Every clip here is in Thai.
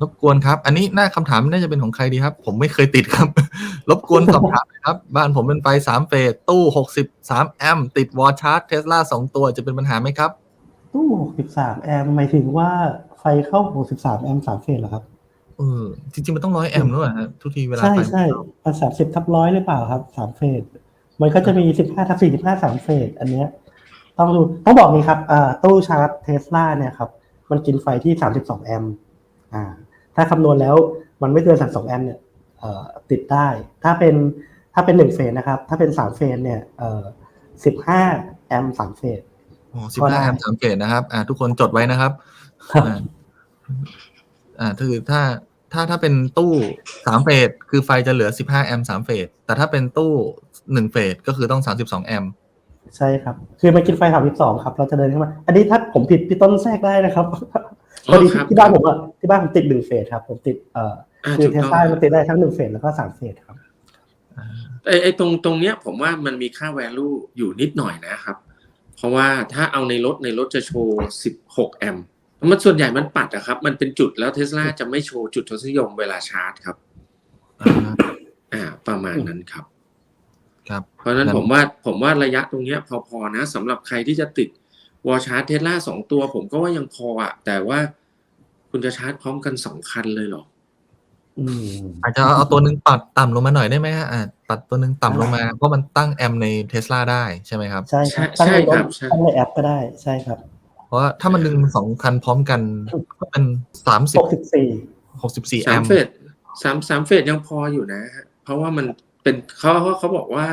รบกวนครับ อันนี้หน้าคำถามน่าจะเป็นของใครดีครับ ผมไม่เคยติดครับ รบกวนสอบถามหน่อยครับ บ้านผมเป็นไฟสามเฟสตู้หกสิบสามแอมป์ติดวอลชาร์จเทสลาสองตัวจะเป็นปัญหาไหมครับ ตู้63แอมป์หมายถึงว่าไฟเข้า63แอมป์สามเฟสเหรอครับเออจริงๆ มันต้องร้อยแอมป์ด้วยฮะทุกทีเวลาใช่ไฟใช่มันสามสิบทับร้อยหรือเปล่าครับสามเฟสมันก็จะมีสิบห้าทับสี่สิบห้าสามเฟสอันเนี้ยต้องดูต้องบอกนี้ครับอ่าตู้ชาร์จเทสลาเนี่ยครับ มันกินไฟที่สามสิบสองแอมป์อ่า ถ้าคำนวณแล้วมันไม่เกินสามสองแอมป์เนี่ยเอ่อติดได้ ถ้าเป็นถ้าเป็นหนึ่งเฟสนะครับ ถ้าเป็นสามเฟสเนี่ยเอ่อสิบห้าแอมป์สามเฟสสิบก็ได้ห้าแอมป์สามเฟสนะครับ อ่า ทุกคนจดไว้นะครับครับอ่าอ่าคือถ้าถ้าถ้าเป็นตู้สามเฟสคือไฟจะเหลือสิบห้าแอมป์สามเฟสแต่ถ้าเป็นตู้หนึ่งเฟสก็คือต้องสามสิบสองแอมป์ใช่ครับ คือมันกินไฟสามสิบสองครับ เราจะเดินเข้ามา อันนี้ถ้าผมผิดพี่ต้นแทรกได้นะครับ พอดีครับที่บ้านผมอะที่บ้านผมติดหนึ่งเฟสครับ ผมติดเอ่ออ่าคือถูกเทสต้องลามันติดได้ทั้งหนึ่งเฟสแล้วก็สามเฟสครับไอ้ไอ้ตรงตรงเนี้ยผมว่ามันมีค่า value อยู่นิดหน่อยนะครับ เพราะว่าถ้าเอาในรถในรถจะโชว์16แอมป์มันส่วนใหญ่มันปัดอะครับ มันเป็นจุดแล้วเทสลาจะไม่โชว์จุดทศนิยมเวลาชาร์จครับอ่าอ่าประมาณนั้นครับ ครับ เพราะฉะนั้นงั้นผมว่าผมว่าระยะตรงเนี้ยพอๆนะสำหรับใครที่จะติด วอลชาร์จเทสลาสองตัวผมก็ว่ายังพออะแต่ว่าคุณจะชาร์จพร้อมกันสองคันเลยเหรออืมอาจจะเอาตัวหนึ่งปัดต่ำลงมาหน่อยได้ไหมฮะอ่าปัดตัวหนึ่งต่ำลงมาเพราะมันตั้งแอมป์ในเทสลาได้ใช่ไหมครับ ใช่ครับใช่ตั้งในใช่ครับถใช่ตั้งในแอปก็ได้ใช่ครับ เพราะว่าถ้ามันดึงสองคันพร้อมกันก็เป็นสามสิบหกสิบสี่หกสิบสี่แอสามมป์เฟสสามสามเฟสยังพออยู่นะฮะเพราะว่ามันเป็นเขาเขาเขาบอกว่า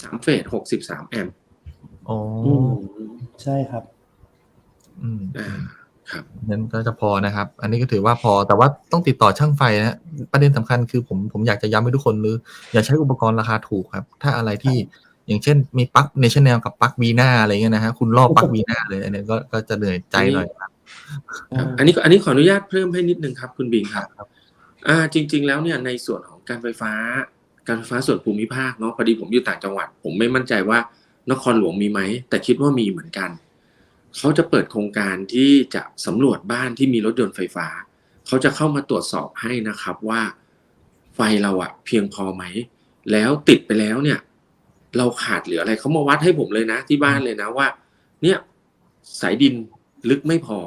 สามเฟสหกสิบสามแอมป์ อ๋ออืมใช่ครับ อืมอ่าครับ นั้นก็จะพอนะครับ อันนี้ก็ถือว่าพอแต่ว่าต้องติดต่อช่างไฟนะฮะประเด็นสำคัญคือผมผมอยากจะย้ำให้ทุกคนหรือ อย่าใช้อุปกรณ์ราคาถูกครับ ถ้าอะไรที่อย่างเช่น มีปลั๊กเนชั่นแนลกับปลั๊กวีนาอะไรเงี้ยนะฮะคุณล่อปลั๊กวีนาเลยอันนี้ก็ก็จะเหนื่อยใจหน่อยครับครับ อันนี้อันนี้ขออนุญาตเพิ่มให้นิดนึงครับคุณบิงครับ อ่าจริง ๆ แล้วเนี่ยในส่วนของการไฟฟ้า การไฟฟ้าส่วนภูมิภาคเนาะพอดีผมอยู่ต่างจังหวัด ผมไม่มั่นใจว่า นครหลวงมีไหม แต่คิดว่ามีเหมือนกัน เขาจะเปิดโครงการที่จะสำรวจบ้านที่มีรถยนต์ไฟฟ้า เขาจะเข้ามาตรวจสอบให้นะครับว่า ไฟเราอะเพียงพอไหม แล้วติดไปแล้วเนี่ย เราขาดเหลืออะไรเขามาวัดให้ผมเลยนะ ที่บ้านเลยนะว่า เนี่ยสายดินลึกไม่พอ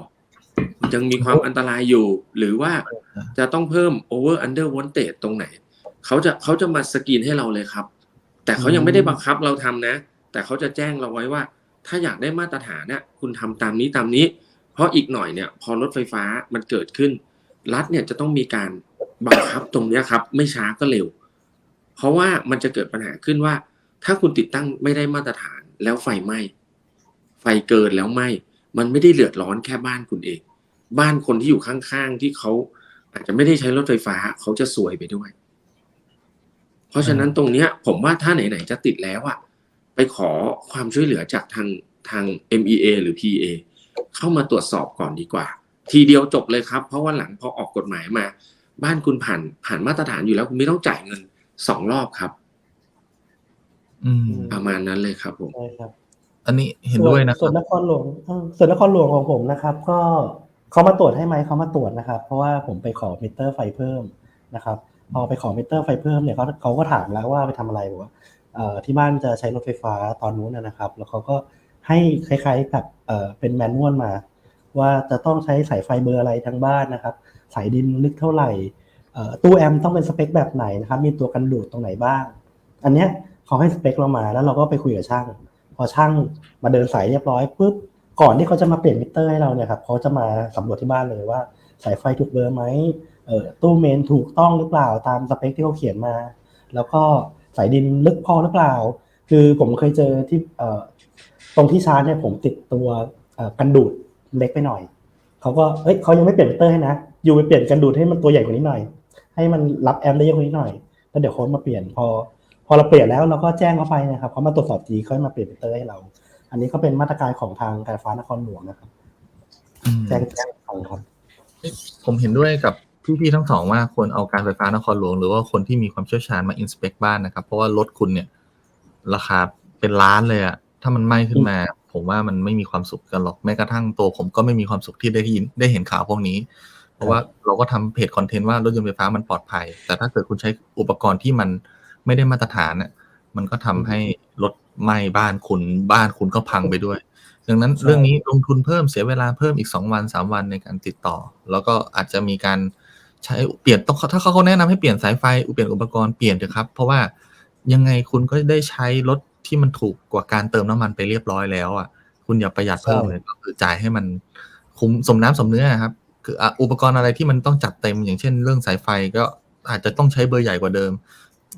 ยังมีความอันตรายอยู่ หรือว่าจะต้องเพิ่ม over under voltage ตรงไหน เขาจะเขาจะมาสกรีนให้เราเลยครับ แต่เขายังไม่ได้บังคับเราทำนะ แต่เขาจะแจ้งเราไว้ว่า ถ้าอยากได้มาตรฐานเนี่ยคุณทำตามนี้ตามนี้ เพราะอีกหน่อยเนี่ย พอรถไฟฟ้ามันเกิดขึ้น รัฐเนี่ยจะต้องมีการบังคับตรงนี้ครับ ไม่ช้าก็เร็ว เพราะว่ามันจะเกิดปัญหาขึ้นว่า ถ้าคุณติดตั้งไม่ได้มาตรฐานแล้วไฟไหม้ไฟเกินแล้วไหม้มันไม่ได้เดือดร้อนแค่บ้านคุณเอง บ้านคนที่อยู่ข้างๆที่เขาอาจจะไม่ได้ใช้รถไฟฟ้าเขาจะซวยไปด้วย เพราะฉะนั้นตรงเนี้ย ผมว่าถ้าไหนๆจะติดแล้วอะ ขอความช่วยเหลือจากทางทาง MEA หรือ PA เข้ามาตรวจสอบก่อนดีกว่า ทีเดียวจบเลยครับ เพราะว่าหลังพอออกกฎหมายมา บ้านคุณผ่านผ่านมาตรฐานอยู่แล้วคุณไม่ต้องจ่ายเงินสองรอบครับอืมประมาณนั้นเลยครับผมใช่ครับ อันนี้เห็นด้วยนะคส่รัวบนนครหลวงเออส่วนนครหลวงของผมนะครับ ก็เขามาตรวจให้ไหมเขามาตรวจนะครับ เพราะว่าผมไปขอมิเตอร์ไฟเพิ่มนะครับพอไปขอมิเตอร์ไฟเพิ่มเนี่ยเขาเขาก็ถามแล้วว่าไปทำอะไรบอกว่าเอ่อ ที่บ้านจะใช้รถไฟฟ้าตอนนู้นนะครับ แล้วเขาก็ให้คล้ายๆกับเป็นแมนนวลมา ว่าจะต้องใช้สายไฟเบอร์อะไรทั้งบ้านนะครับ สายดินลึกเท่าไหร่ตู้แอมป์ต้องเป็นสเปคแบบไหนนะครับ มีตัวกันดูดตรงไหนบ้าง อันเนี้ยเขาให้สเปคเรามาแล้วเราก็ไปคุยกับช่าง พอช่างมาเดินสายเรียบร้อยปุ๊บก่อนที่เขาจะมาเปลี่ยนมิเตอร์ให้เราเนี่ยครับเขาจะมาสำรวจที่บ้านเลยว่า สายไฟถูกเบอร์ไหมตู้เมนถูกต้องหรือเปล่าตามสเปคที่เขาเขียนมา แล้วก็ สายดินลึกพอหรือเปล่า คือผมเคยเจอที่เอ่อตรงที่ชาร์จเนี่ยผมติดตัวเอ่อกันดูดเล็กไปหน่อยเขาก็เอ้ยเขายังไม่เปลี่ยนมิเตอร์ให้นะอยู่ไปเปลี่ยนกันดูดให้มันตัวใหญ่กว่านี้หน่อย ให้มันรับแอมป์ได้เยอะกว่านี้หน่อยแล้วเดี๋ยวเขามาเปลี่ยนพอ พอเราเปลี่ยนแล้วเราก็แจ้งเขาไปนะครับเขามาตรวจสอบจีเขามาเปลี่ยนมิเตอร์ให้เรา อันนี้ก็เป็นมาตรการของทางการไฟฟ้านครหลวงนะครับอืมแจ้งแจ้งฟังครับผมเห็นด้วยกับ พี่ๆทั้งสองว่าควรเอาการไฟฟ้านครหลวงหรือว่าคนที่มีความเชี่ยวชาญมาอินสเปกบ้านนะครับ เพราะว่ารถคุณเนี่ย ราคาเป็นล้านเลยอะถ้ามันไหม้ขึ้นมา ผมว่ามันไม่มีความสุขกันหรอกแม้กระทั่งตัวผมก็ไม่มีความสุขที่ได้ยินได้เห็นข่าวพวกนี้ เพราะว่าเราก็ทำเพจคอนเทนต์ว่ารถยนต์ไฟฟ้ามันปลอดภัย แต่ถ้าเกิดคุณใช้อุปกรณ์ที่มันไม่ได้มาตรฐานน่ะมันก็ทำให้รถไหม้บ้านคุณบ้านคุณก็พังไปด้วย ดังนั้นใช่เรื่องนี้ลงทุนเพิ่มเสียเวลาเพิ่มอีกสองวันสามวันในการติดต่อ แล้วก็อาจจะมีการ ใช้เปลี่ยนต้องถ้าเขาแนะนำให้เปลี่ยนสายไฟเปลี่ยนอุปกรณ์เปลี่ยนเถอะครับ เพราะว่ายังไงคุณก็ได้ใช้รถที่มันถูกกว่าการเติมน้ำมันไปเรียบร้อยแล้วอะคุณอย่าประหยัดเพิ่มเลยก็คือจ่ายให้มันคุ้มสมน้ำสมเนื้อครับคืออะอุปกรณ์อะไรที่มันต้องจัดเต็มอย่างเช่น เรื่องสายไฟก็อาจจะต้องใช้เบอร์ใหญ่กว่าเดิม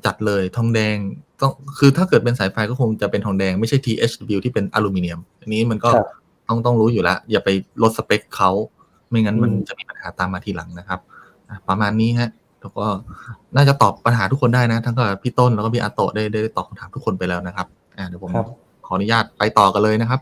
จัดเลยทองแดงต้องคือถ้าเกิดเป็นสายไฟก็คงจะเป็นทองแดงไม่ใช่ THW ที่เป็นอลูมิเนียม อันนี้มันก็ครับต้องต้องรู้อยู่แล้ว อย่าไปลดสเปคเขาไม่งั้นมันอืมจะมีปัญหาตามมาทีหลังนะครับอะ ประมาณนี้ฮะแล้วก็น่าจะตอบปัญหาทุกคนได้นะ ทั้งกับพี่ต้นแล้วก็พี่อาโตะได้ได้ตอบคำถามทุกคนไปแล้วนะครับอ่าเดี๋ยวผมครับขออนุญาตไปต่อกันเลยนะครับ